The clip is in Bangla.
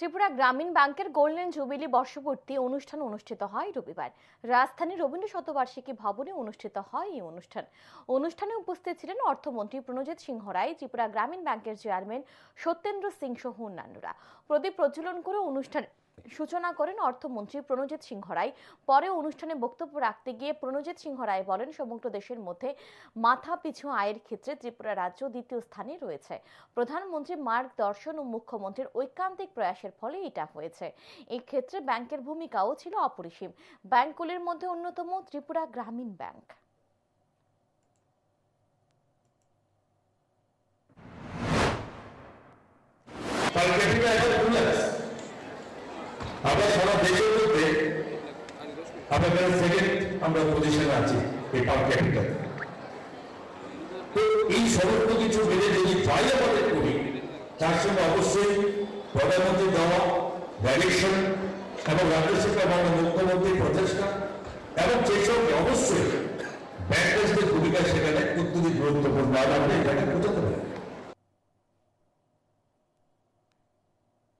ত্রিপুরা গ্রামীণ ব্যাংকের গোল্ডেন জুবিলি বর্ষপূর্তি অনুষ্ঠান অনুষ্ঠিত হয় রবিবার। রাজধানী রবীন্দ্র শতবার্ষিকী ভবনে অনুষ্ঠিত হয় এই অনুষ্ঠান। অনুষ্ঠানে উপস্থিত ছিলেন অর্থমন্ত্রী প্রণজিৎ সিংহ রায়, ত্রিপুরা গ্রামীণ ব্যাংকের চেয়ারম্যান সত্যেন্দ্র সিং সহ অন্যান্যরা প্রদীপ প্রজ্বলন করে অনুষ্ঠান সূচনা করেন অর্থমন্ত্রী প্রণজিৎ সিংহ রায়। পরে অনুষ্ঠানে বক্তব্য রাখতে গিয়ে প্রণজিৎ সিংহ রায় বলেন, সমগ্র দেশের মধ্যে মাথা পিছু আয়ের ক্ষেত্রে ত্রিপুরা রাজ্য দ্বিতীয় স্থানে রয়েছে। প্রধানমন্ত্রী মার্গদর্শন ও মুখ্যমন্ত্রীর ঐকান্তিক প্রয়াসের ফলে এটা হয়েছে। এই ক্ষেত্রে ব্যাংকের ভূমিকাও ছিল অপরিসীম। ব্যাংকগুলির মধ্যে অন্যতম ত্রিপুরা গ্রামীণ ব্যাংক। আবার সারা দেশের মধ্যে আমাদের সেকেন্ড আমরা পজিশনে আছি, এই পার ক্যাপিটাল তো এই সমস্ত কিছু মিলে যদি আমাদের করি, তার সঙ্গে অবশ্যই প্রধানমন্ত্রী দেওয়া ভ্যালুয়েশন এবং রাজ্য সরকার আমাদের মুখ্যমন্ত্রীর প্রচেষ্টা এবং সেই সঙ্গে অবশ্যই ব্যাংকার্সদের ভূমিকা সেখানে অত্যন্ত গুরুত্বপূর্ণ।